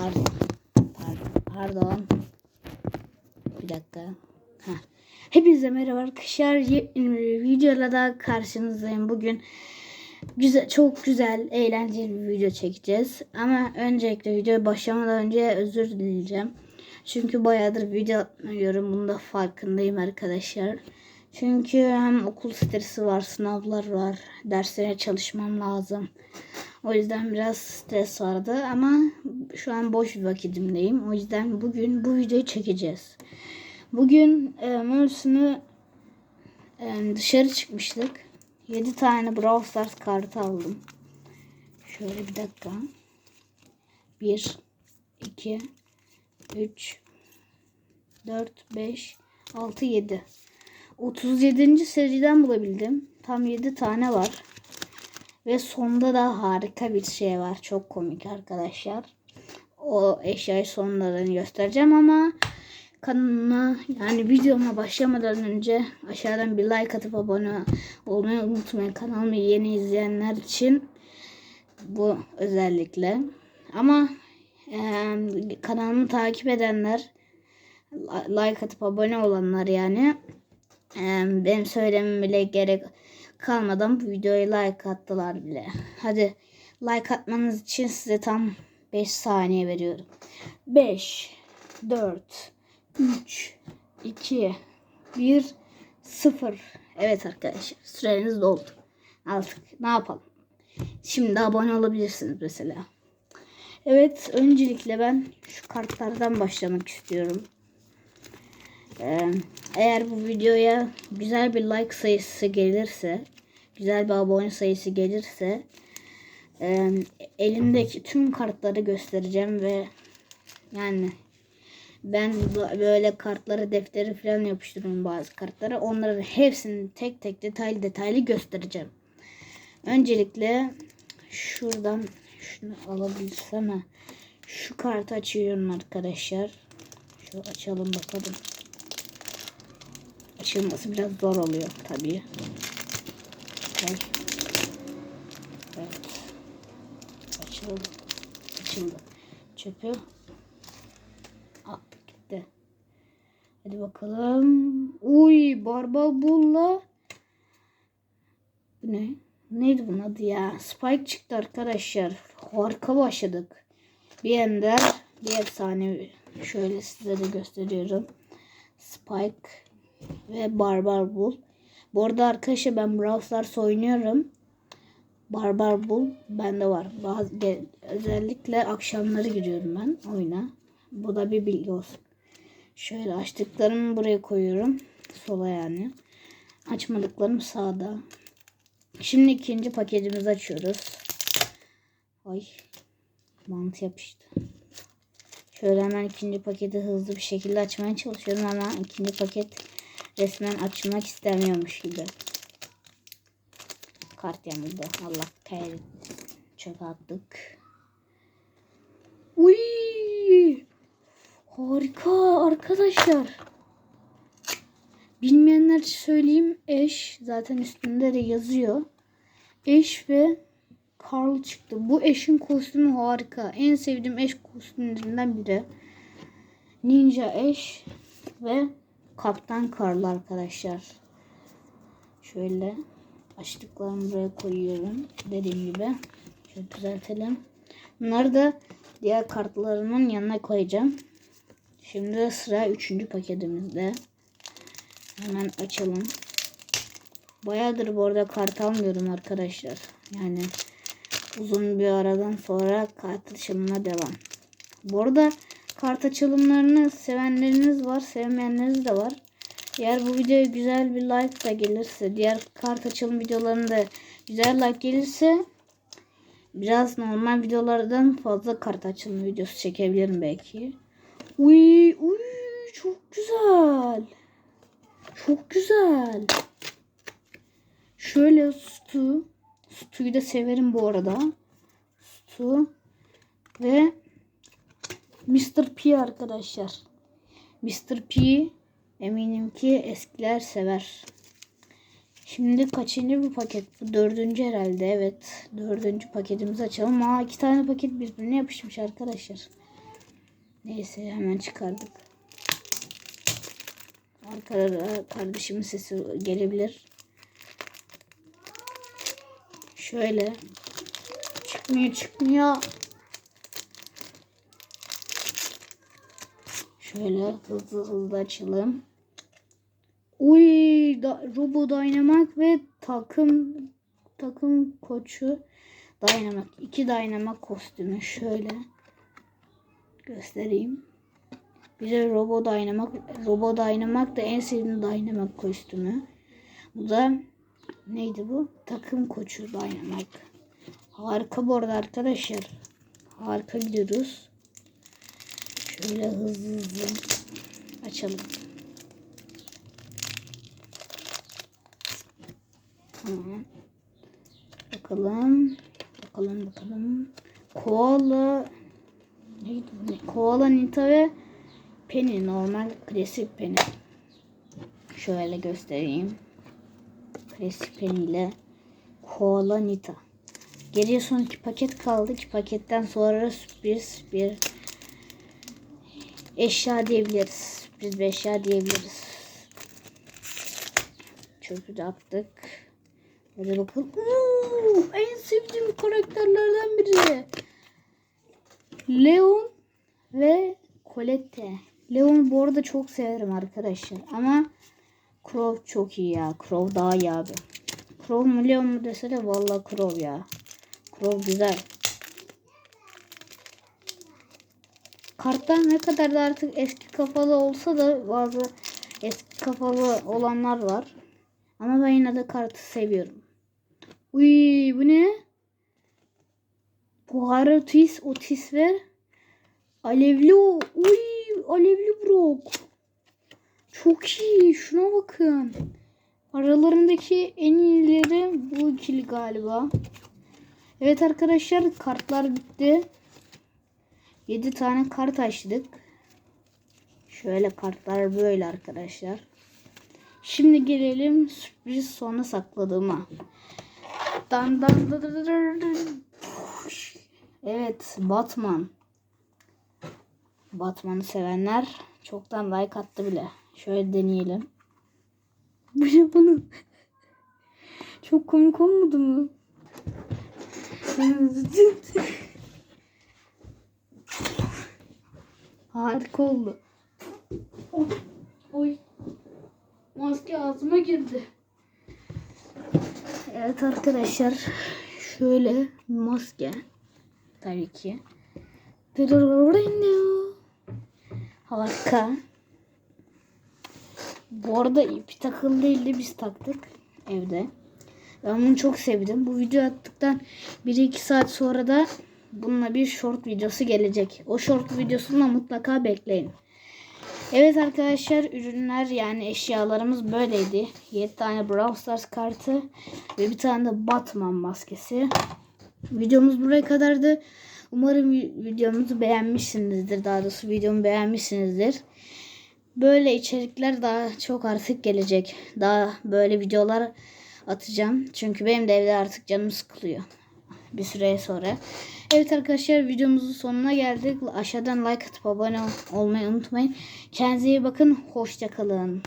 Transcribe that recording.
Pardon. Pardon. Bir dakika. Heh. Hepinize merhaba arkadaşlar. Bir videoyla da karşınızdayım. Bugün güzel, çok güzel, eğlenceli bir video çekeceğiz. Ama öncelikle videoya başlamadan önce özür dileyeceğim. Çünkü bayağıdır video atmıyorum. Bunun da farkındayım arkadaşlar. Çünkü hem okul stresi var, sınavlar var, derslere çalışmam lazım. O yüzden biraz stres vardı ama şu an boş bir vakitimdeyim. O yüzden bugün bu videoyu çekeceğiz. Bugün e, Mersin'e e, dışarı çıkmıştık. 7 tane Brawl Stars kartı aldım. Şöyle bir dakika. 1 2 3 4 5 6 7 37. seriden bulabildim. Tam 7 tane var. Ve sonda da harika bir şey var. Çok komik arkadaşlar. O eşyayı sonlarını göstereceğim ama kanalıma yani videoma başlamadan önce aşağıdan bir like atıp abone olmayı unutmayın. Kanalımı yeni izleyenler için bu özellikle. Ama e, kanalımı takip edenler like atıp abone olanlar yani benim söylemem bile gerek kalmadan bu videoya like attılar bile. Hadi like atmanız için size tam 5 saniye veriyorum. 5 4 3 2 1 0 Evet arkadaşlar süreniz doldu. Artık ne yapalım? Şimdi abone olabilirsiniz mesela. Evet öncelikle ben şu kartlardan başlamak istiyorum. Ee, eğer bu videoya güzel bir like sayısı gelirse, güzel bir abone sayısı gelirse e, elimdeki tüm kartları göstereceğim ve yani ben böyle kartları defteri falan yapıştırıyorum bazı kartlara. Onların hepsini tek tek detaylı detaylı göstereceğim. Öncelikle şuradan şunu alabilirsem ha. Şu kartı açıyorum arkadaşlar. Şu açalım bakalım. Açılması biraz zor oluyor tabii. Evet. Açıldı. Açıldı. Çöpü attık gitti. Hadi bakalım. Uy barbal bulla. Bu ne? Neydi bunun adı ya? Spike çıktı arkadaşlar. Harika başladık. Bir ender. Bir efsane. Şöyle size de gösteriyorum. Spike ve Barbar Bull. Bu arada arkadaşlar ben Brawl Stars oynuyorum. Barbar Bull bende var. Bazı, özellikle akşamları giriyorum ben oyuna. Bu da bir bilgi olsun. Şöyle açtıklarımı buraya koyuyorum. Sola yani. Açmadıklarım sağda. Şimdi ikinci paketimizi açıyoruz. Ay mantı yapıştı. Şöyle hemen ikinci paketi hızlı bir şekilde açmaya çalışıyorum ama ikinci paket resmen açmak istemiyormuş gibi. Kart yamuldu. Allah kahretsin. Çöpe attık. Uy! Harika arkadaşlar. Bilmeyenler söyleyeyim. Eş zaten üstünde de yazıyor. Eş ve Carl çıktı. Bu eşin kostümü harika. En sevdiğim eş kostümlerinden biri. Ninja eş ve Kaptan Karl arkadaşlar. Şöyle açtıklarımı buraya koyuyorum. Dediğim gibi. Şöyle düzeltelim. Bunları da diğer kartlarımın yanına koyacağım. Şimdi sıra üçüncü paketimizde. Hemen açalım. Bayağıdır bu arada kart almıyorum arkadaşlar. Yani uzun bir aradan sonra kart açılımına devam. Bu arada kart açılımlarını sevenleriniz var, sevmeyenleriniz de var. Eğer bu videoya güzel bir like da gelirse, diğer kart açılım videolarında güzel like gelirse biraz normal videolardan fazla kart açılım videosu çekebilirim belki. Uy, uy çok güzel. Çok güzel. Şöyle Stu. Stu'yu da severim bu arada. Stu. Ve Mr. P arkadaşlar. Mr. P eminim ki eskiler sever. Şimdi kaçıncı bir paket? Bu dördüncü herhalde. Evet. Dördüncü paketimizi açalım. Aa iki tane paket birbirine yapışmış arkadaşlar. Neyse hemen çıkardık. Arkada kardeşimin sesi gelebilir. Şöyle. Çıkmıyor çıkmıyor. Şöyle hızlı hızlı açalım. Uy, da, Robo Dynamax ve takım takım koçu Dynamax. iki Dynamax kostümü şöyle göstereyim. Bir de Robo Dynamax. Robo Dynamax da en sevdiğim Dynamax kostümü. Bu da neydi bu? Takım koçu Dynamax. Harika bu arada arkadaşlar. Harika gidiyoruz. Şöyle hızlı hızlı açalım. Tamam. Bakalım. Bakalım bakalım. Koala neydi? Koala Nita ve Penny normal klasik Penny. Şöyle göstereyim. Klasik Penny ile Koala Nita. Geriye son iki paket kaldı. İki paketten sonra sürpriz bir eşya diyebiliriz. Sürpriz bir eşya diyebiliriz. Çöpü de attık. Hadi bakalım. Oo, en sevdiğim karakterlerden biri. Leon ve Colette. Leon'u bu arada çok severim arkadaşlar. Ama Crow çok iyi ya. Crow daha iyi abi. Crow mu Leon mu dese de valla Crow ya. Crow güzel. Kartlar ne kadar da artık eski kafalı olsa da bazı eski kafalı olanlar var. Ama ben yine de kartı seviyorum. Uy bu ne? Buhara Otis, ver. Alevli. Uy alevli Brock. Çok iyi. Şuna bakın. Aralarındaki en iyileri bu ikili galiba. Evet arkadaşlar kartlar bitti. 7 tane kart açtık. Şöyle kartlar böyle arkadaşlar. Şimdi gelelim sürpriz sona sakladığıma. Dan dan dan dan dan. Evet Batman. Batman'ı sevenler çoktan like attı bile. Şöyle deneyelim. Bu ne bunu? Çok komik olmadı mı? Harika oldu. Oh, oy. Maske ağzıma girdi. Evet arkadaşlar. Şöyle maske. Tabii ki. Harika. Bu arada ipi takılı değil de biz taktık evde. Ben bunu çok sevdim. Bu video attıktan 1-2 saat sonra da bununla bir short videosu gelecek. O short videosunu da mutlaka bekleyin. Evet arkadaşlar ürünler yani eşyalarımız böyleydi. 7 tane Brawl Stars kartı ve bir tane de Batman maskesi. Videomuz buraya kadardı. Umarım videomuzu beğenmişsinizdir. Daha doğrusu videomu beğenmişsinizdir. Böyle içerikler daha çok artık gelecek. Daha böyle videolar atacağım. Çünkü benim de evde artık canım sıkılıyor. Bir süre sonra. Evet arkadaşlar videomuzun sonuna geldik. Aşağıdan like atıp abone olmayı unutmayın. Kendinize iyi bakın. Hoşçakalın.